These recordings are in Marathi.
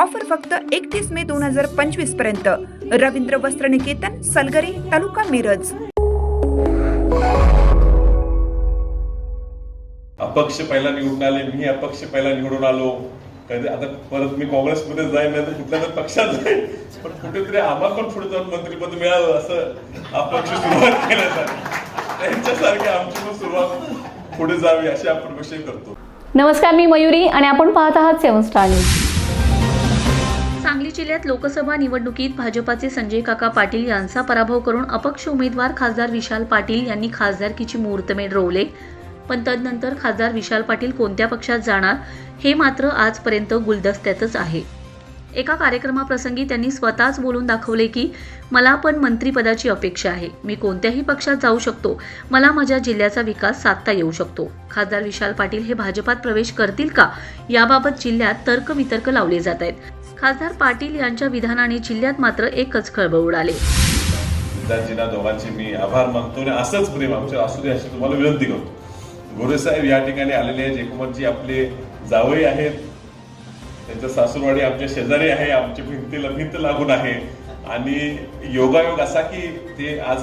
ऑफर फक्त एकतीस मे दोन हजार पंचवीसपर्यंत. रवींद्र वस्त्र निकेतन सलगरे तालुका मिरज. अपक्ष पहिला निवडून आले मी अपक्ष पहिला निवडून आलो. कधी आता परत मी काँग्रेसमध्ये जाईन नाही तर कुठल्या तरी पक्षात जाईन. पण कुठेतरी आम्हाला पण पुढे जाऊन मंत्रिपद मिळालं असं अपक्ष सुरुवात केल्यासारखं. त्यांच्यासारखी आमची पण सुरुवात पुढे जावी अशी आपण विषय करतो. नमस्कार मी मयुरी आणि आपण पाहत आहात सेवन स्टार न्यूज. सांगली जिल्ह्यात लोकसभा निवडणुकीत भाजपाचे संजय काका पाटील यांचा पराभव करून अपक्ष उमेदवार खासदार विशाल पाटील यांनी खासदारकीची मुहूर्तमेढ रोवले. पण तदनंतर खासदार विशाल पाटील कोणत्या पक्षात जाणार हे मात्र आजपर्यंत गुलदस्त्यातच आहे. एका कार्यक्रमाप्रसंगी त्यांनी स्वतःच बोलून दाखवले की मला पण मंत्रिपदाची अपेक्षा आहे. मी कोणत्याही पक्षात जाऊ शकतो. मला माझ्या जिल्ह्याचा विकास साधता येऊ शकतो. खासदार विशाल पाटील हे भाजपात प्रवेश करतील का? याबाबत जिल्ह्यात तर्कवितर्क लावले जात आहेत. खासदार पाटील यांच्या विधानाने जिल्ह्यात मात्र एकच खळबळ उडाले. दोघांचे मी आभार मानतो आणि असंच प्रेम आमच्या असू दे अशी तुम्हाला विनंती करतो. गोरे या ठिकाणी आलेले आहेत. एकमतजी आपले जावई आहेत. त्यांचं सासूरवाडी आमच्या शेजारी आहे. आमच्या भिंतीला भिंत लागून आहे. आणि योगायोग असा की ते आज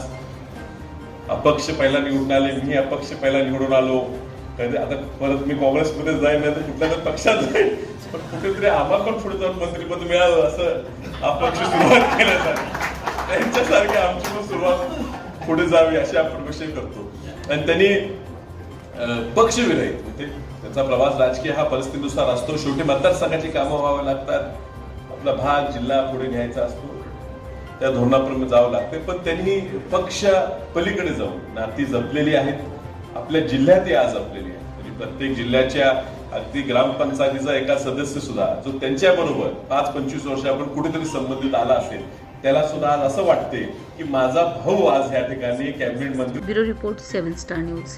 अपक्ष पहिला निवडून आले. मी अपक्ष पहिला निवडून आलो. आता परत मी काँग्रेसमध्ये जाईन नाही तर कुठल्या तर पक्षात जाईन. पण कुठेतरी आम्हाला पण पुढे जाऊन मंत्रीपद मिळालं असं अपक्ष सुरुवात केल्यासारखं त्यांच्यासारखी आमची पण सुरुवात पुढे जावी अशी आपण विषय करतो. आणि त्यांनी पक्षविरहित म्हणजे त्याचा प्रवास राजकीय हा परिस्थितीनुसार असतो. शेवटी मतदारसंघाची कामं व्हावं लागतात. आपला भाग जिल्हा पुढे न्यायचा असतो. त्या धोरणाप्रमाणे जावं लागते. पण त्यांनी पक्ष पलीकडे जाऊन नाती जपलेली आहेत. आपल्या जिल्ह्यातही आज जपलेली आहेत. प्रत्येक जिल्ह्याच्या अगदी ग्रामपंचायतीचा एका सदस्य सुद्धा जो त्यांच्या बरोबर पाच पंचवीस वर्षापूर्वी कुठेतरी संबंधित आला असेल त्याला सुद्धा आज असं वाटते की माझा भाऊ आज या ठिकाणी कॅबिनेट मंत्री bureau report seven star news.